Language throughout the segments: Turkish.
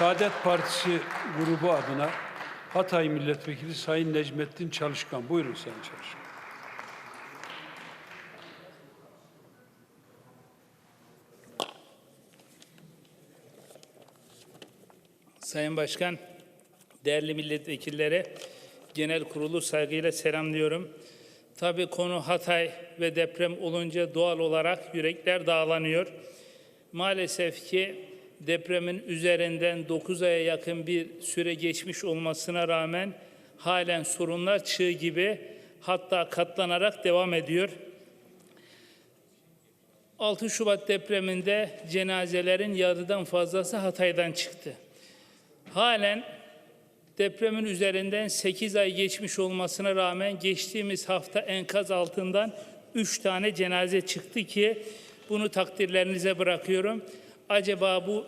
Saadet Partisi grubu adına Hatay Milletvekili Sayın Necmettin Çalışkan. Buyurun Sayın Çalışkan. Sayın Başkan, değerli milletvekilleri, genel kurulu saygıyla selamlıyorum. Tabii konu Hatay ve deprem olunca doğal olarak yürekler dağlanıyor. Maalesef ki depremin üzerinden 9 aya yakın bir süre geçmiş olmasına rağmen halen sorunlar çığ gibi hatta katlanarak devam ediyor. 6 Şubat depreminde cenazelerin yarıdan fazlası Hatay'dan çıktı. Halen depremin üzerinden 8 ay geçmiş olmasına rağmen geçtiğimiz hafta enkaz altından 3 tane cenaze çıktı ki bunu takdirlerinize bırakıyorum. Acaba bu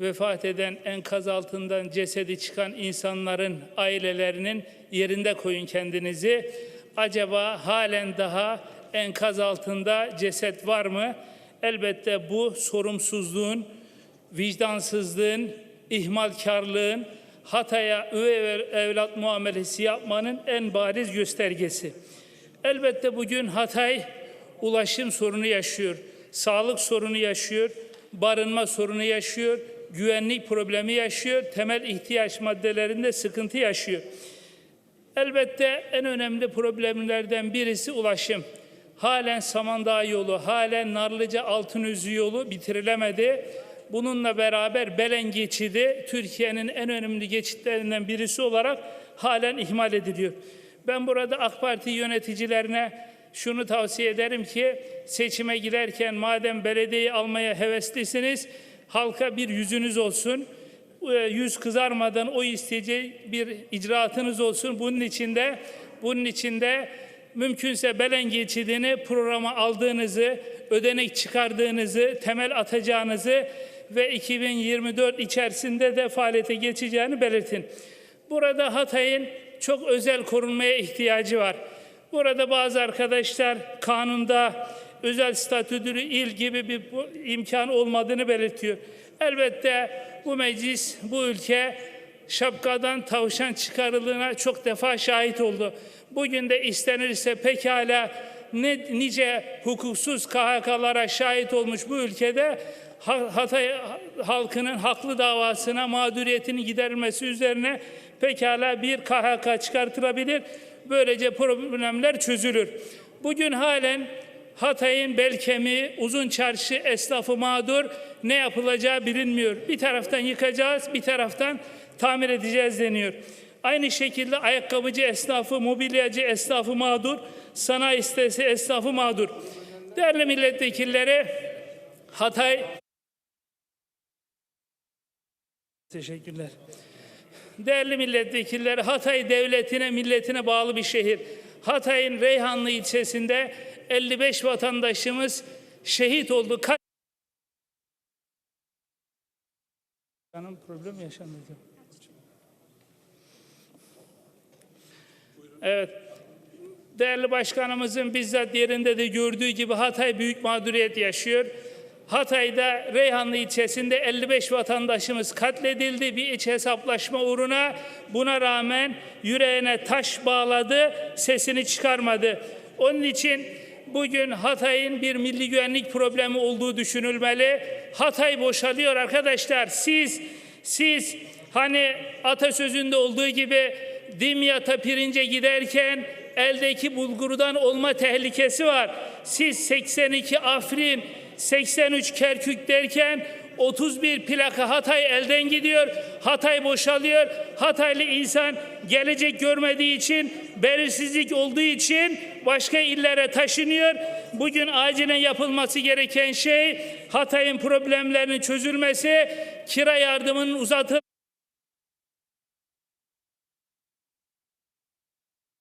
vefat eden enkaz altından cesedi çıkan insanların ailelerinin yerinde koyun kendinizi. Acaba halen daha enkaz altında ceset var mı? Elbette bu sorumsuzluğun, vicdansızlığın, ihmalkarlığın, Hatay'a üvey evlat muamelesi yapmanın en bariz göstergesi. Elbette bugün Hatay ulaşım sorunu yaşıyor, sağlık sorunu yaşıyor, barınma sorunu yaşıyor, güvenlik problemi yaşıyor, temel ihtiyaç maddelerinde sıkıntı yaşıyor. Elbette en önemli problemlerden birisi ulaşım. Halen Samandağ yolu, halen Narlıca Altınözü yolu bitirilemedi. Bununla beraber Belen geçidi Türkiye'nin en önemli geçitlerinden birisi olarak halen ihmal ediliyor. Ben burada AK Parti yöneticilerine şunu tavsiye ederim ki seçime giderken madem belediyeyi almaya heveslisiniz halka bir yüzünüz olsun. E, Yüz kızarmadan o isteyeceği bir icraatınız olsun. Bunun içinde bunun içinde mümkünse Belen geçidini programa aldığınızı, ödenek çıkardığınızı, temel atacağınızı ve 2024 içerisinde de faaliyete geçeceğini belirtin. Burada Hatay'ın çok özel korunmaya ihtiyacı var. Burada bazı arkadaşlar kanunda özel statüdür il gibi bir imkan olmadığını belirtiyor. Elbette bu meclis, bu ülke şapkadan tavşan çıkarıldığına çok defa şahit oldu. Bugün de istenirse pekala ne, nice hukuksuz KHK'lara şahit olmuş bu ülkede Hatay halkının haklı davasına mağduriyetini giderilmesi üzerine pekala bir KHK çıkartılabilir. Böylece problemler çözülür. Bugün halen Hatay'ın bel kemiği, uzun çarşı esnafı mağdur. Ne yapılacağı bilinmiyor. Bir taraftan yıkacağız, bir taraftan tamir edeceğiz deniyor. Aynı şekilde ayakkabıcı esnafı, mobilyacı esnafı mağdur, sanayi sitesi esnafı mağdur. Değerli milletvekilleri, Hatay Teşekkürler. Değerli milletvekilleri, Hatay devletine, milletine bağlı bir şehir. Hatay'ın Reyhanlı ilçesinde 55 vatandaşımız şehit oldu. Kaç Canım problem yaşandı. Evet. Değerli başkanımızın bizzat yerinde de gördüğü gibi Hatay büyük mağduriyet yaşıyor. Hatay'da Reyhanlı ilçesinde 55 vatandaşımız katledildi bir iç hesaplaşma uğruna. Buna rağmen yüreğine taş bağladı, sesini çıkarmadı. Onun için bugün Hatay'ın bir milli güvenlik problemi olduğu düşünülmeli. Hatay boşalıyor arkadaşlar. Siz siz hani atasözünde olduğu gibi dimyata pirince giderken eldeki bulgurdan olma tehlikesi var. Siz 82 Afrin 83 Kerkük derken 31 plaka Hatay elden gidiyor. Hatay boşalıyor. Hataylı insan gelecek görmediği için, belirsizlik olduğu için başka illere taşınıyor. Bugün acilen yapılması gereken şey Hatay'ın problemlerinin çözülmesi, kira yardımının uzatılması.